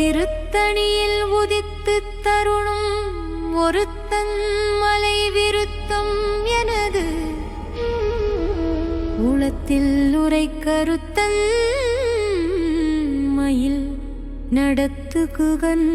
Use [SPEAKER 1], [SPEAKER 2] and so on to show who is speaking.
[SPEAKER 1] திருத்தணியில் உதித்து தருணும் ஒருத்தன் மலை விருத்தம் எனது. உளத்தில் உரை கருத்தன் மயில் நடத்துகுகன்.